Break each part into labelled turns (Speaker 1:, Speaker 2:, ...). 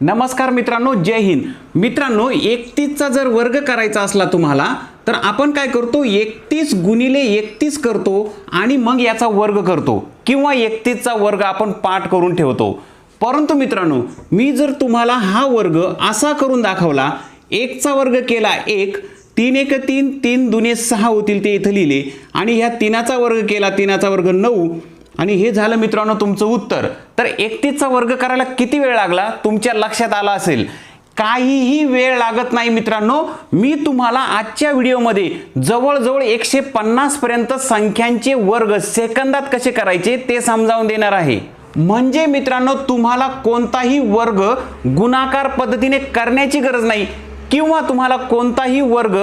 Speaker 1: नमस्कार मित्रांनो जय हिंद. मित्रांनो एकतीसचा जर वर्ग करायचा असला तुम्हाला तर आपण काय करतो? एकतीस गुणिले एकतीस करतो आणि मग याचा वर्ग करतो. किंवा एकतीसचा वर्ग आपण पाठ करून ठेवतो. परंतु मित्रांनो मी जर तुम्हाला हा वर्ग असा करून दाखवला एकचा वर्ग केला एक तीन एक तीन तीन दुने सहा होतील ते इथं लिहिले. आणि ह्या तीनाचा वर्ग केला तीनाचा वर्ग नऊ. आणि हे झालं मित्रांनो तुमचं उत्तर. तर एकतीसचा वर्ग करायला किती वेळ लागला? तुमच्या लक्षात आला असेल. काहीही वेळ लागत नाही मित्रांनो. मी तुम्हाला आजच्या व्हिडिओमध्ये जवळजवळ एकशे पन्नास पर्यंत संख्यांचे वर्ग सेकंदात कसे करायचे ते समजावून देणार आहे. म्हणजे मित्रांनो तुम्हाला कोणताही वर्ग गुणाकार पद्धतीने करण्याची गरज नाही किंवा तुम्हाला कोणताही वर्ग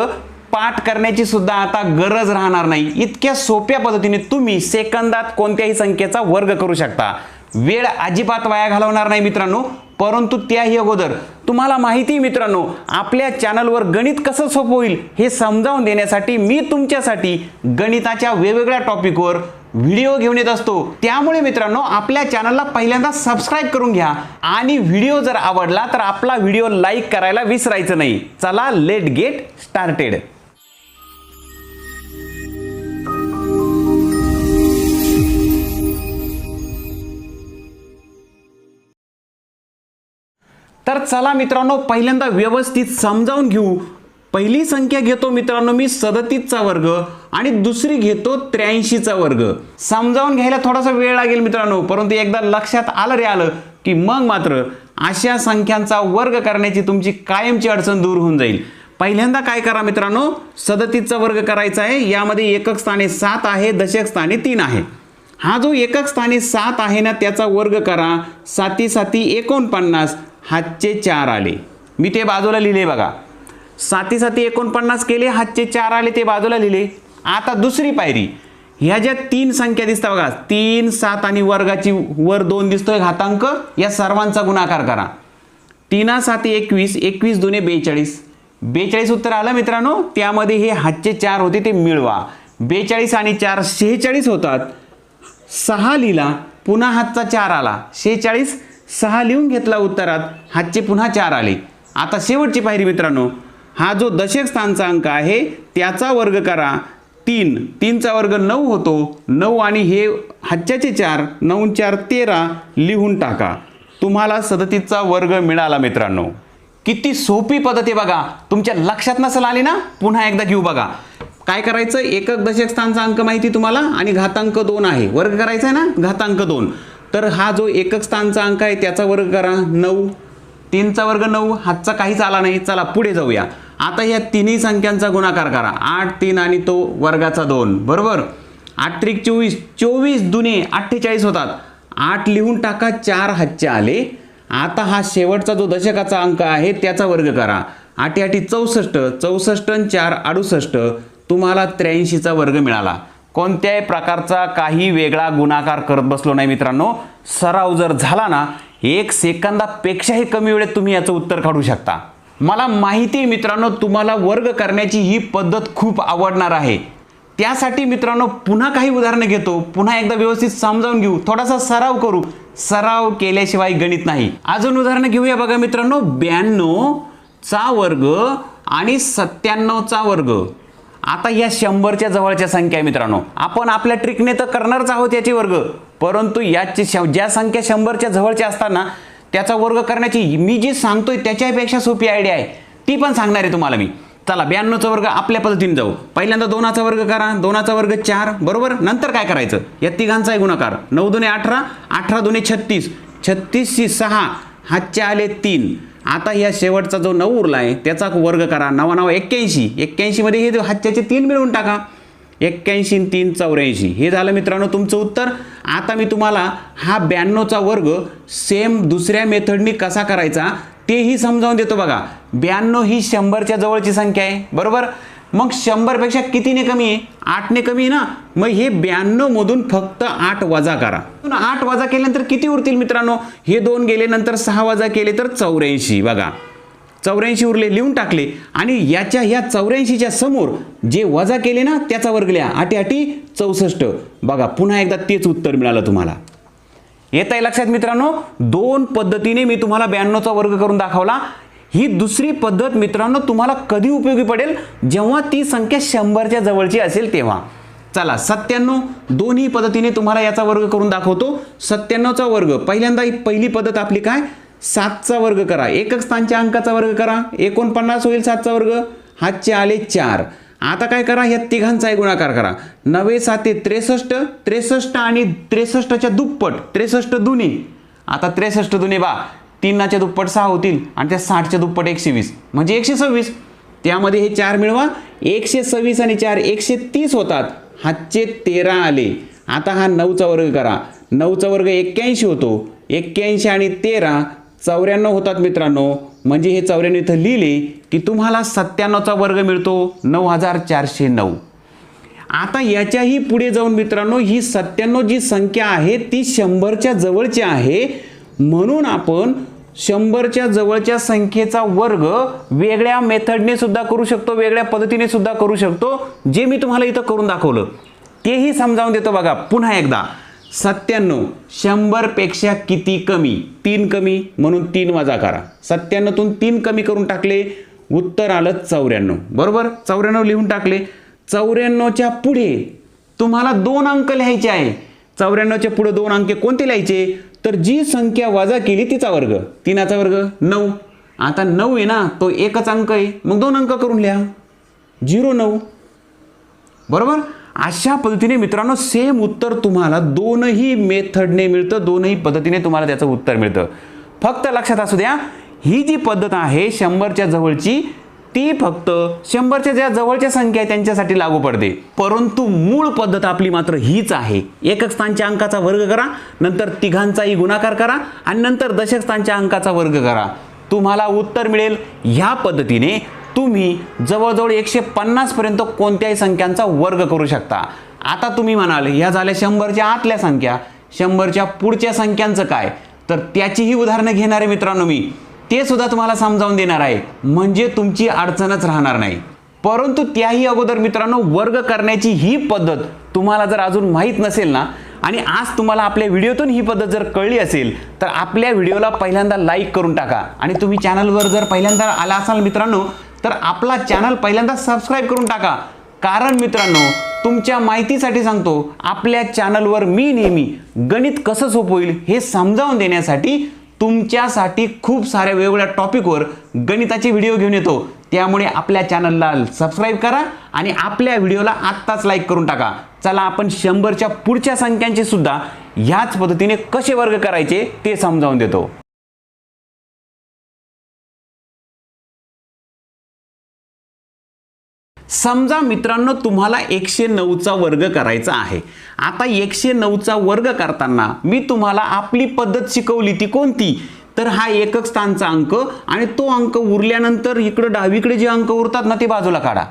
Speaker 1: पाठ करण्याची सुद्धा आता गरज राहणार नाही. इतक्या सोप्या पद्धतीने तुम्ही सेकंदात कोणत्याही संख्येचा वर्ग करू शकता. वेळ अजिबात वाया घालवणार नाही मित्रांनो. परंतु त्याही अगोदर तुम्हाला माहिती मित्रांनो आपल्या चॅनलवर गणित कसं सोपं होईल हे समजावून देण्यासाठी मी तुमच्यासाठी गणिताच्या वेगवेगळ्या टॉपिकवर व्हिडिओ घेऊन येत असतो. त्यामुळे मित्रांनो आपल्या चॅनलला पहिल्यांदा सबस्क्राईब करून घ्या. आणि व्हिडिओ जर आवडला तर आपला व्हिडिओ लाईक करायला विसरायचं नाही. चला लेट गेट स्टार्टेड. तर चला मित्रांनो पहिल्यांदा व्यवस्थित समजावून घेऊ. पहिली संख्या घेतो मित्रांनो मी सदतीसचा वर्ग आणि दुसरी घेतो त्र्याऐंशीचा वर्ग. समजावून घ्यायला थोडासा वेळ लागेल मित्रांनो परंतु एकदा लक्षात आलं रे आलं की मग मात्र अशा संख्यांचा वर्ग करण्याची तुमची कायमची अडचण दूर होऊन जाईल. पहिल्यांदा काय करा मित्रांनो सदतीसचा वर्ग करायचा आहे यामध्ये एकक स्थाने सात आहे दशक स्थाने तीन आहे. हा जो एकक स्थाने सात आहे ना त्याचा वर्ग करा साती साती एकोणपन्नास हातचे चार आले. मी ते बाजूला लिहिले बघा. साती साती एकोणपन्नास केले हातचे चार आले ते बाजूला लिहिले. आता दुसरी पायरी. ह्या ज्या तीन संख्या दिसतात बघा तीन सात आणि वर्गाची वर दोन दिसतोय घातांक या सर्वांचा गुणाकार करा. तीना साती एकवीस एकवीस दुने बेचाळीस. बेचाळीस उत्तर आलं मित्रांनो त्यामध्ये हे हातचे चार होते ते मिळवा. बेचाळीस आणि चार शेहेचाळीस होतात. सहा लिहिला पुन्हा हातचा चार आला. शेहेचाळीस सहा लिहून घेतला उत्तरात हातचे पुन्हा चार आले. आता शेवटची पायरी मित्रांनो हा जो दशक स्थानचा अंक आहे त्याचा वर्ग करा. तीन तीनचा वर्ग नऊ होतो. नऊ आणि हे हातच्याचे चार नऊ चार तेरा लिहून टाका. तुम्हाला सदतीसचा वर्ग मिळाला मित्रांनो. किती सोपी पद्धत आहे बघा. तुमच्या लक्षात नसेल आली ना? पुन्हा एकदा घेऊ बघा. काय करायचं? एकक दशक स्थानचा अंक माहिती तुम्हाला? आणि घातांक दोन आहे. वर्ग करायचा आहे ना? घातांक दोन. तर हा जो एकक स्थानचा अंक आहे त्याचा वर्ग करा नऊ. तीनचा वर्ग नऊ हातचा काहीच आला नाही. चला पुढे जाऊया. आता या तिन्ही संख्यांचा गुणाकार करा. आठ तीन आणि तो वर्गाचा दोन. बरोबर? आठ त्रिक चोवीस. चोवीस दुने अठ्ठेचाळीस होतात. आठ लिहून टाका चार हातचे आले. आता हा शेवटचा जो दशकाचा अंक आहे त्याचा वर्ग करा. आठी आठी चौसष्ट. चौसष्ट आणि चार अडुसष्ट. तुम्हाला त्र्याऐंशीचा वर्ग मिळाला. कोणत्याही प्रकारचा काही वेगळा गुणाकार करत बसलो नाही मित्रांनो. सराव जर झाला ना एक सेकंदापेक्षाही कमी वेळेत तुम्ही याचं उत्तर काढू शकता. मला माहिती आहे मित्रांनो तुम्हाला वर्ग करण्याची ही पद्धत खूप आवडणार आहे. त्यासाठी मित्रांनो पुन्हा काही उदाहरणं घेतो. पुन्हा एकदा व्यवस्थित समजावून घेऊ. थोडासा सराव करू. सराव केल्याशिवाय गणित नाही. अजून उदाहरणं घेऊया बघा मित्रांनो. ब्याण्णव चा वर्ग आणि सत्त्याण्णवचा वर्ग. आता या शंभरच्या जवळच्या संख्या आहे मित्रांनो. आपण आपल्या ट्रिकने तर करणारच आहोत याचे वर्ग. परंतु याची श- ज्या संख्या शंभरच्या जवळच्या असताना त्याचा वर्ग करण्याची मी जी सांगतोय त्याच्यापेक्षा सोपी आयडिया आहे. ती पण सांगणार आहे तुम्हाला मी. चला ब्याण्णवचा वर्ग आपल्या पद्धतीने जाऊ. पहिल्यांदा दोनाचा वर्ग करा. दोनाचा वर्ग चार. बरोबर? नंतर काय करायचं? या तिघांचाही गुणाकार. नऊ दुने अठरा अठरा दुने छत्तीस. छत्तीसशी सहा. हातचे आले तीन. आता या शेवटचा जो नऊ उरला आहे त्याचा वर्ग करा. नवा नवा एक्क्याऐंशी. एक्क्याऐंशीमध्ये हे जो हातच्याचे तीन मिळवून टाका. एक्क्याऐंशी तीन चौऱ्याऐंशी. हे झालं मित्रांनो तुमचं उत्तर. आता मी तुम्हाला हा ब्याण्णवचा वर्ग सेम दुसऱ्या मेथडनी कसा करायचा तेही समजावून देतो बघा. ब्याण्णव ही शंभरच्या जवळची संख्या आहे. बरोबर? मग शंभरपेक्षा कितीने कमी आहे? आठने कमी आहे ना? मग हे ब्याण्णवमधून फक्त आठ वजा करा. आठ वजा केल्यानंतर किती उरतील मित्रांनो? हे दोन गेले नंतर सहा वजा केले तर चौऱ्याऐंशी. बघा. चौऱ्याऐंशी उरले लिहून टाकले. आणि याच्या ह्या चौऱ्याऐंशीच्या समोर जे वजा केले ना त्याचा वर्ग लिहा. आठी आठी चौसष्ट. बघा पुन्हा एकदा तेच उत्तर मिळालं तुम्हाला. येत आहे लक्षात मित्रांनो? दोन पद्धतीने मी तुम्हाला ब्याण्णवचा वर्ग करून दाखवला. ही दुसरी पद्धत मित्रांनो तुम्हाला कधी उपयोगी पडेल? जेव्हा ती संख्या शंभरच्या जवळची असेल तेव्हा. चला सत्त्याण्णव दोन्ही पद्धतीने तुम्हाला याचा वर्ग करून दाखवतो. सत्त्याण्णवचा वर्ग पहिल्यांदा ही पहिली पद्धत आपली काय? सातचा वर्ग करा. एकक स्थानच्या अंकाचा वर्ग करा. एकोणपन्नास होईल सातचा वर्ग. हातचे आले चार. आता काय करा? या तिघांचाही गुणाकार करा. नवे साते त्रेसष्ट. त्रेसष्ट आणि त्रेसष्टच्या दुप्पट. त्रेसष्ट दुने. आता त्रेसष्ट दुने बा. तीनाच्या दुप्पट सहा होतील आणि त्या साठच्या दुप्पट एकशे वीस म्हणजे एकशे सव्वीस त्यामध्ये हे चार मिळवा. एकशे सव्वीस आणि चार एकशे तीस होतात. हातचे तेरा आले. आता हा नऊचा वर्ग करा. नऊचा वर्ग एक्क्याऐंशी होतो. एक्क्याऐंशी आणि तेरा चौऱ्याण्णव होतात मित्रांनो. म्हणजे हे चौऱ्याण्णव इथं लिहिले की तुम्हाला सत्त्याण्णवचा वर्ग मिळतो. नऊ हजार चारशे नऊ. आता याच्याही पुढे जाऊन मित्रांनो ही सत्त्याण्णव जी संख्या आहे ती शंभरच्या जवळची आहे. म्हणून आपण शंभरच्या जवळच्या संख्येचा वर्ग वेगळ्या मेथडने सुद्धा करू शकतो वेगळ्या पद्धतीने सुद्धा करू शकतो जे मी तुम्हाला इथं करून दाखवलं. तेही समजावून देतो बघा. पुन्हा एकदा. सत्त्याण्णव. शंभरपेक्षा किती कमी? तीन कमी म्हणून तीन वजा करा. सत्त्याण्णवतून तीन कमी करून टाकले. उत्तर आलं चौऱ्याण्णव. बरोबर? चौऱ्याण्णव लिहून टाकले. चौऱ्याण्णवच्या पुढे तुम्हाला दोन अंक लिहायचे आहे. चौऱ्याण्णवच्या पुढे दोन अंके कोणते लिहायचे? तर जी संख्या वजा केली तिचा वर्ग. तिनाचा वर्ग? नऊ. आता नऊ आहे ना तो एकच अंक आहे. मग दोन अंक करून लिहा. झिरो नऊ. बरोबर? अशा पद्धतीने मित्रांनो सेम उत्तर तुम्हाला दोनही मेथडने मिळतं दोनही पद्धतीने तुम्हाला त्याचं उत्तर मिळतं. फक्त लक्षात असू द्या ही जी पद्धत आहे शंभरच्या जवळची ती फक्त शंभरच्या ज्या जवळच्या संख्या आहे त्यांच्यासाठी लागू पडते. परंतु मूळ पद्धत आपली मात्र हीच आहे. एकक स्थानच्या अंकाचा वर्ग करा नंतर तिघांचाही गुणाकार करा आणि नंतर दशक स्थानच्या अंकाचा वर्ग करा. तुम्हाला उत्तर मिळेल ह्या पद्धतीने तुम्ही जवळजवळ एकशे पन्नासपर्यंत कोणत्याही संख्यांचा वर्ग करू शकता. आता तुम्ही म्हणाल ह्या झाल्या शंभरच्या आतल्या संख्या. शंभरच्या पुढच्या संख्यांचं काय? तर त्याचीही उदाहरणं घेणारे मित्रांनो मी. ते सुद्धा तुम्हाला समजावून देणार आहे म्हणजे तुमची अडचणच राहणार नाही. परंतु त्याही अगोदर मित्रांनो वर्ग करण्याची ही पद्धत तुम्हाला जर अजून माहीत नसेल ना आणि आज तुम्हाला आपल्या व्हिडिओतून ही पद्धत जर कळली असेल तर आपल्या व्हिडिओला पहिल्यांदा लाईक करून टाका. आणि तुम्ही चॅनलवर जर पहिल्यांदा आला असाल मित्रांनो तर आपला चॅनल पहिल्यांदा सबस्क्राईब करून टाका. कारण मित्रांनो तुमच्या माहितीसाठी सांगतो आपल्या चॅनलवर मी नेहमी गणित कसं सोपं होईल हे समजावून देण्यासाठी तुमच्यासाठी खूप साऱ्या वेगवेगळ्या टॉपिकवर गणिताचे व्हिडिओ घेऊन येतो. त्यामुळे आपल्या चॅनलला सबस्क्राईब करा आणि आपल्या व्हिडिओला आत्ताच लाईक करून टाका. चला आपण शंभरच्या पुढच्या संख्यांचे सुद्धा ह्याच पद्धतीने कसे वर्ग करायचे ते समजावून देतो. समजा मित्रांनो तुम्हाला एकशे नऊचा वर्ग करायचा आहे. आता एकशे नऊचा वर्ग करताना मी तुम्हाला आपली पद्धत शिकवली ती कोणती? तर हा एकक स्थानचा अंक आणि तो अंक उरल्यानंतर इकडं डावीकडे जे अंक उरतात ना ते बाजूला काढा.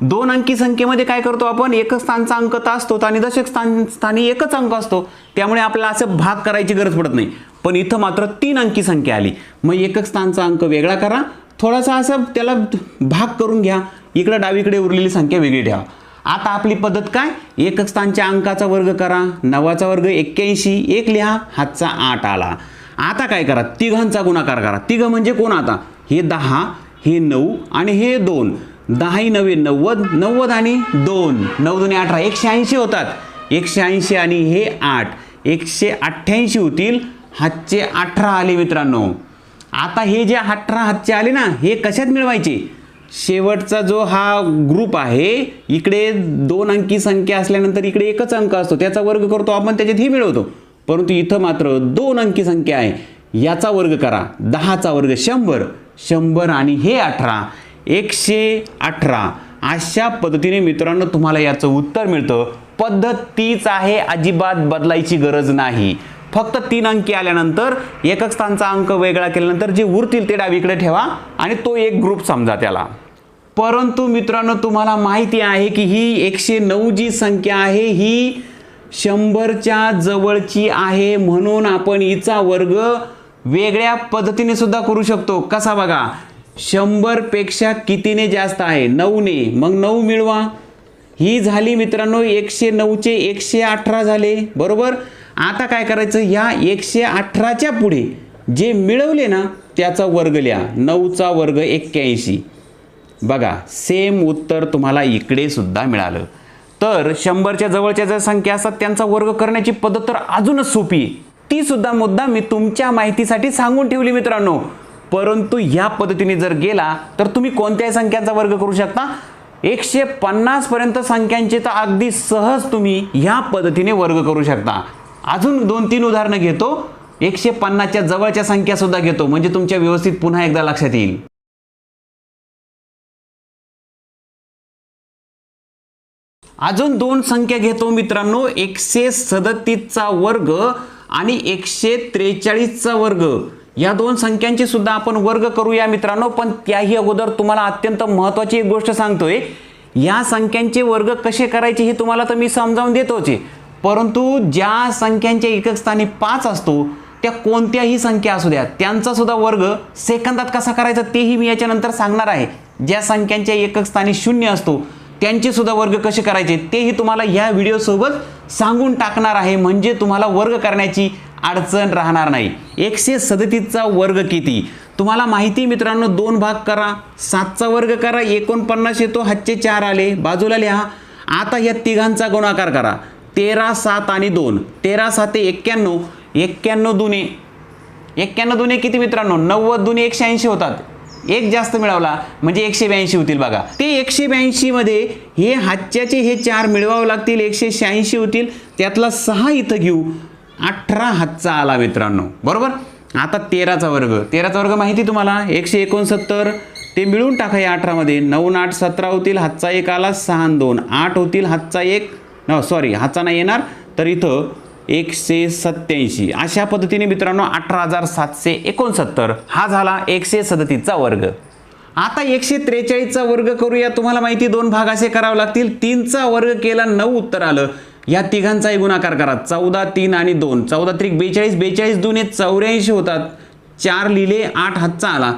Speaker 1: दोन अंकी संख्येमध्ये काय करतो आपण? एकच स्थानचा अंक तर असतो आणि दशक स्थान स्थानी एकच अंक असतो. त्यामुळे आपल्याला असं भाग करायची गरज पडत नाही. पण इथं मात्र तीन अंकी संख्या आली. मग एकक स्थानचा अंक वेगळा करा. थोडासा असं त्याला भाग करून घ्या. इकडं डावीकडे उरलेली संख्या वेगळी ठेवा. आता आपली पद्धत काय? एकक स्थानच्या अंकाचा वर्ग करा. नवाचा वर्ग एक्क्याऐंशी. एक लिहा हातचा आठ आला. आता काय करा? तिघांचा गुणाकार करा. तिघ म्हणजे कोण आता? हे दहा हे नऊ आणि हे दोन. दहाही नवे नव्वद नव्वद आणि दोन. नऊ दोन्ही अठरा. एकशे ऐंशी होतात. एकशे ऐंशी आणि हे आठ. एकशे अठ्ठ्याऐंशी होतील. हातचे अठरा आले मित्रांनो. आता हे जे अठरा हातचे आले ना हे कशात मिळवायचे? शेवटचा जो हा ग्रुप आहे इकडे दोन अंकी संख्या असल्यानंतर इकडे एकच अंक असतो. त्याचा वर्ग करतो आपण त्याच्यात ही मिळवतो. परंतु इथं मात्र दोन अंकी संख्या आहे. याचा वर्ग करा. दहाचा वर्ग शंभर. शंभर आणि हे अठरा. एकशे अठरा. अशा पद्धतीने मित्रांनो तुम्हाला याचं उत्तर मिळतं. पद्धत तीच आहे अजिबात बदलायची गरज नाही. फक्त तीन अंकी आल्यानंतर एकक स्थानचा अंक वेगळा केल्यानंतर जे उरतील ते डावीकडे ठेवा आणि तो एक ग्रुप समजा त्याला. परंतु मित्रांनो तुम्हाला माहिती आहे की ही एकशे नऊ जी संख्या आहे ही शंभरच्या जवळची आहे. म्हणून आपण हिचा वर्ग वेगळ्या पद्धतीने सुद्धा करू शकतो. कसा बघा? शंभरपेक्षा कितीने जास्त आहे? नऊने. मग नऊ मिळवा. ही झाली मित्रांनो एकशे नऊचे एकशे अठरा झाले. बरोबर? आता काय करायचं? ह्या एकशे अठराच्या पुढे जे मिळवले ना त्याचा वर्ग लिहा. नऊचा वर्ग एक्क्याऐंशी. बघा सेम उत्तर तुम्हाला इकडे सुद्धा मिळालं. तर शंभरच्या जवळच्या ज्या संख्या असतात त्यांचा वर्ग करण्याची पद्धत तर अजूनच सोपी ती सुद्धा मुद्दा मी तुमच्या माहितीसाठी सांगून ठेवली मित्रांनो. परंतु ह्या पद्धतीने जर गेला तर तुम्ही कोणत्याही संख्यांचा वर्ग करू शकता. एकशे पन्नास पर्यंत संख्यांचे तर अगदी सहज तुम्ही ह्या पद्धतीने वर्ग करू शकता. अजून दोन तीन उदाहरणं घेतो. एकशे पन्नासच्या जवळच्या संख्या सुद्धा घेतो. म्हणजे तुमच्या व्यवस्थित पुन्हा एकदा लक्षात येईल. अजून दोन संख्या घेतो मित्रांनो. एकशे सदतीसचा वर्ग आणि एकशे त्रेचाळीसचा वर्ग. या दोन संख्यांचे सुद्धा आपण वर्ग करूया मित्रांनो. पण त्याही अगोदर तुम्हाला अत्यंत महत्वाची एक गोष्ट सांगतोय. या संख्यांचे वर्ग कसे करायचे हे तुम्हाला तर मी समजावून देतोच आहे. परंतु ज्या संख्यांच्या एकक स्थानी पाच असतो त्या कोणत्याही संख्या असू द्या त्यांचा सुद्धा वर्ग सेकंदात कसा करायचा तेही मी याच्यानंतर सांगणार आहे. ज्या संख्यांच्या एकक स्थानी शून्य असतो त्यांचे सुद्धा वर्ग कसे करायचे तेही तुम्हाला या व्हिडिओसोबत सांगून टाकणार आहे. म्हणजे तुम्हाला वर्ग करण्याची अडचण राहणार नाही. एकशे सदतीसचा वर्ग किती? तुम्हाला माहिती मित्रांनो दोन भाग करा. सातचा वर्ग करा एकोणपन्नास येतो हातचे चार आले. बाजूला लिहा. आता या तिघांचा गुणाकार करा. तेरा सात आणि दोन. तेरा साते एक्क्याण्णव. एक्क्याण्णव दुने. एक्क्याण्णव दुने किती मित्रांनो? नव्वद दुने एकशे ऐंशी होतात. एक जास्त मिळवला म्हणजे एकशे ब्याऐंशी होतील बघा. ते एकशे ब्याऐंशीमध्ये हे हातच्याचे हे चार मिळवावे लागतील एकशे शहाऐंशी होतील. त्यातला सहा इथं घेऊ. अठरा हातचा आला मित्रांनो. बरोबर? आता तेराचा वर्ग. तेराचा वर्ग माहिती तुम्हाला? एकशे एकोणसत्तर. ते मिळून टाका या अठरामध्ये नऊ आठ सतरा होतील. हातचा एक आला सहा दोन. आठ होतील. हातचा एक. न सॉरी हातचा नाही येणार. तर इथं एकशे सत्याऐंशी अशा पद्धतीने मित्रांनो अठरा हजार सातशे एकोणसत्तर हा झाला एकशे सदतीसचा वर्ग. आता एकशे त्रेचाळीसचा वर्ग करूया. तुम्हाला माहिती दोन भाग असे करावे लागतील. तीनचा वर्ग केला नऊ उत्तर आलं. या तिघांचाही गुणाकार करा. चौदा तीन आणि दोन. चौदा त्रिक बेचाळीस बेचाळीस दोन हे चौऱ्याऐंशी होतात. चार लिहिले आठ हातचा आला.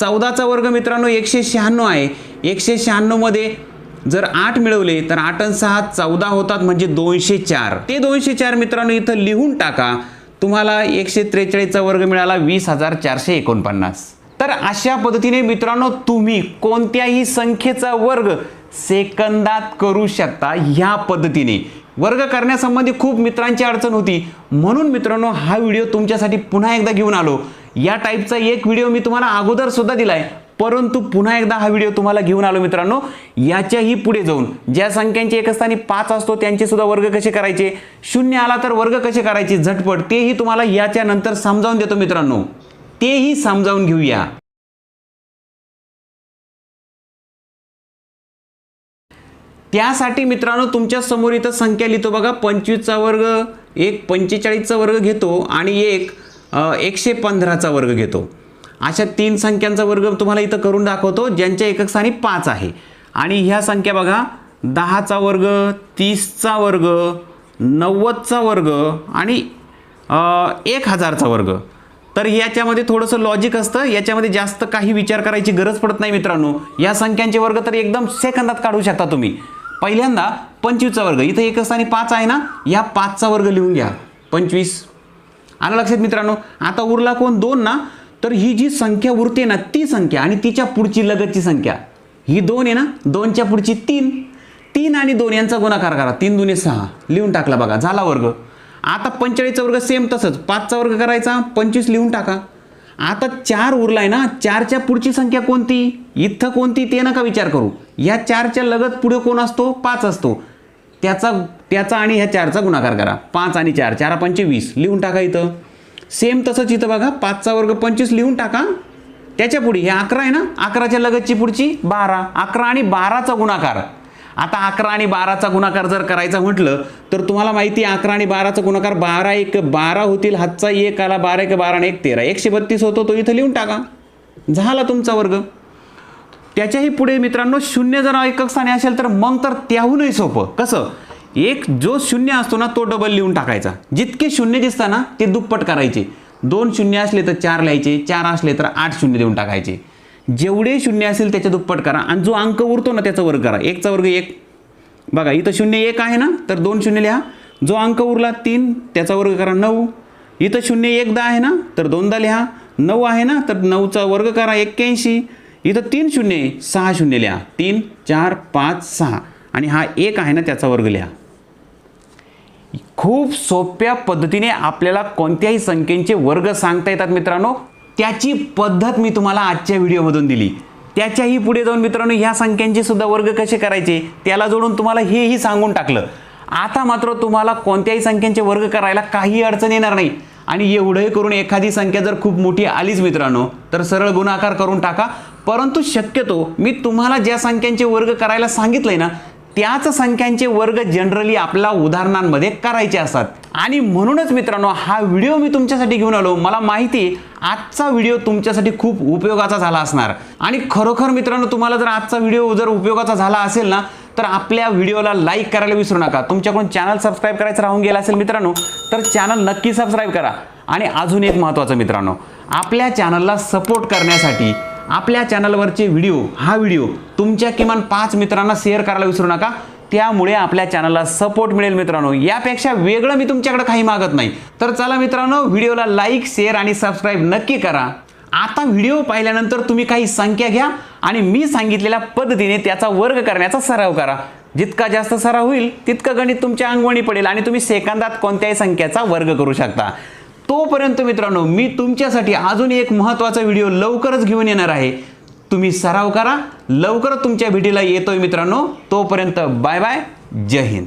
Speaker 1: चौदाचा वर्ग मित्रांनो एकशे शहाण्णव आहे. एकशे शहाण्णवमध्ये जर आठ मिळवले तर आठ आणि सहा चौदा होतात म्हणजे दोनशे चार. ते दोनशे चार मित्रांनो इथं लिहून टाका. तुम्हाला एकशे त्रेचाळीसचा वर्ग मिळाला वीस हजार चारशे एकोणपन्नास. तर अशा पद्धतीने मित्रांनो तुम्ही कोणत्याही संख्येचा वर्ग सेकंदात करू शकता ह्या पद्धतीने. वर्ग करण्यासंबंधी खूप मित्रांची अडचण होती. म्हणून मित्रांनो हा व्हिडिओ तुमच्यासाठी पुन्हा एकदा घेऊन आलो. या टाईपचा एक व्हिडिओ मी तुम्हाला अगोदर सुद्धा दिलाय. परंतु पुन्हा एकदा हा व्हिडिओ तुम्हाला घेऊन आलो मित्रांनो. याच्याही पुढे जाऊन ज्या संख्यांचे एकस्थानी पाच असतो त्यांचे सुद्धा वर्ग कसे करायचे? शून्य आला तर वर्ग कसे करायचे? झटपट. तेही तुम्हाला याच्या नंतर समजावून देतो मित्रांनो. तेही समजावून घेऊया. त्यासाठी मित्रांनो तुमच्यासमोर इथं संख्या लिहितो बघा. पंचवीसचा वर्ग एक पंचेचाळीसचा वर्ग घेतो आणि एक एकशे पंधराचा वर्ग घेतो. अशा तीन संख्यांचा वर्ग तुम्हाला इथं करून दाखवतो ज्यांच्या एकक स्थानी पाच आहे. आणि ह्या संख्या बघा दहाचा वर्ग तीसचा वर्ग नव्वदचा वर्ग आणि एक हजारचा वर्ग. तर याच्यामध्ये थोडंसं लॉजिक असतं. याच्यामध्ये जास्त काही विचार करायची गरज पडत नाही मित्रांनो. या संख्यांचे वर्ग तर एकदम सेकंदात काढू शकता तुम्ही. पहिल्यांदा पंचवीसचा वर्ग. इथं एक स्थानी पाच आहे ना? या पाचचा वर्ग लिहून घ्या. पंचवीस. आलं लक्षात मित्रांनो? आता उरला कोण? दोन ना? तर ही जी संख्या उरते ना ती संख्या आणि तिच्या पुढची लगतची संख्या ही दोन आहे ना दोनच्या पुढची तीन. तीन आणि दोन यांचा गुणाकार करा. तीन दुने सहा. लिहून टाकला बघा झाला वर्ग. आता पंचेचाळीसचा वर्ग सेम तसंच. पाचचा वर्ग करायचा पंचवीस लिहून टाका. आता चार उरलाय ना चारच्या पुढची संख्या कोणती? इथं कोणती ते नका विचार करू. या चारच्या लगत पुढे कोण असतो? पाच असतो. त्याचा त्याचा आणि ह्या चारचा गुणाकार करा. पाच आणि चार चार पंचे वीस लिहून टाका इथं. सेम तसंच इथं बघा पाचचा वर्ग पंचवीस लिहून टाका. त्याच्या पुढे हे अकरा आहे ना? अकराच्या लगतची पुढची बारा. अकरा आणि बाराचा गुणाकार. आता अकरा आणि बाराचा गुणाकार जर करायचा म्हटलं तर तुम्हाला माहिती आहे अकरा आणि बाराचा गुणाकार बारा एक बारा होतील हातचा एक आला बारा एक बारा आणि एक तेरा. एकशे बत्तीस होतो तो इथं लिहून टाका. झाला तुमचा वर्ग. त्याच्याही पुढे मित्रांनो शून्य जर एकक स्थानी असेल तर मग तर त्याहूनही सोपं. कसं? एक जो शून्य असतो ना तो डबल लिहून टाकायचा. जितके शून्य दिसता ना ते दुप्पट करायचे. दोन शून्य असले तर चार लिहायचे चार असले तर आठ शून्य देऊन टाकायचे. जेवढे शून्य असेल त्याच्या दुप्पट करा. आणि जो अंक उरतो ना त्याचा वर्ग करा. एकचा वर्ग एक. बघा इथं शून्य एक आहे ना तर दोन शून्य लिहा. जो अंक उरला तीन. त्याचा वर्ग करा नऊ. इथं शून्य एकदा आहे ना तर दोनदा लिहा. नऊ आहे ना तर नऊचा वर्ग करा एक्क्याऐंशी. इथं तीन शून्य सहा शून्य लिहा. तीन चार पाच सहा. आणि हा एक आहे ना त्याचा वर्ग लिहा. खूप सोप्या पद्धतीने आपल्याला कोणत्याही संख्येचे वर्ग सांगता येतात मित्रांनो. त्याची पद्धत मी तुम्हाला आजच्या व्हिडिओमधून दिली. त्याच्याही पुढे जाऊन मित्रांनो ह्या संख्यांचे सुद्धा वर्ग कसे करायचे त्याला जोडून तुम्हाला हेही सांगून टाकलं. आता मात्र तुम्हाला कोणत्याही संख्यांचे वर्ग करायला काही अडचण येणार नाही. आणि एवढंही करून एखादी संख्या जर खूप मोठी आलीच मित्रांनो तर सरळ गुणाकार करून टाका. परंतु शक्यतो मी तुम्हाला ज्या संख्यांचे वर्ग करायला सांगितलंय ना त्याच संख्यांचे वर्ग जनरली आपल्या उदाहरणांमध्ये करायचे असतात. आणि म्हणूनच मित्रांनो हा व्हिडिओ मी तुमच्यासाठी घेऊन आलो. मला माहिती आहे आजचा व्हिडिओ तुमच्यासाठी खूप उपयोगाचा झाला असणार. आणि खरोखर मित्रांनो तुम्हाला जर आजचा व्हिडिओ जर उपयोगाचा झाला असेल ना तर आपल्या व्हिडिओला लाईक करायला विसरू नका. तुमच्याकडून चॅनल सबस्क्राईब करायचं राहून गेला असेल मित्रांनो तर चॅनल नक्की सबस्क्राईब करा. आणि अजून एक महत्त्वाचं मित्रांनो आपल्या चॅनलला सपोर्ट करण्यासाठी आपल्या चॅनलवरचे व्हिडिओ हा व्हिडिओ तुमच्या किमान पाच मित्रांना शेअर करायला विसरू नका. त्यामुळे आपल्या चॅनलला सपोर्ट मिळेल मित्रांनो. यापेक्षा वेगळं मी तुमच्याकडे काही मागत नाही. तर चला मित्रांनो व्हिडिओला लाईक शेअर आणि सबस्क्राईब नक्की करा. आता व्हिडिओ पाहिल्यानंतर तुम्ही काही संख्या घ्या आणि मी सांगितलेल्या पद्धतीने त्याचा वर्ग करण्याचा सराव करा. जितका जास्त सराव होईल तितकं गणित तुमच्या अंगवणी पडेल आणि तुम्ही सेकंदात कोणत्याही संख्येचा वर्ग करू शकता. तोपर्यंत मित्रांनो मी तुमच्यासाठी अजून एक महत्त्वाचा व्हिडिओ लवकरच घेऊन येणार आहे. तुम्ही सराव करा. लवकर तुमच्या भेटीला येतोय मित्रांनो. तोपर्यंत बाय बाय. जय हिंद.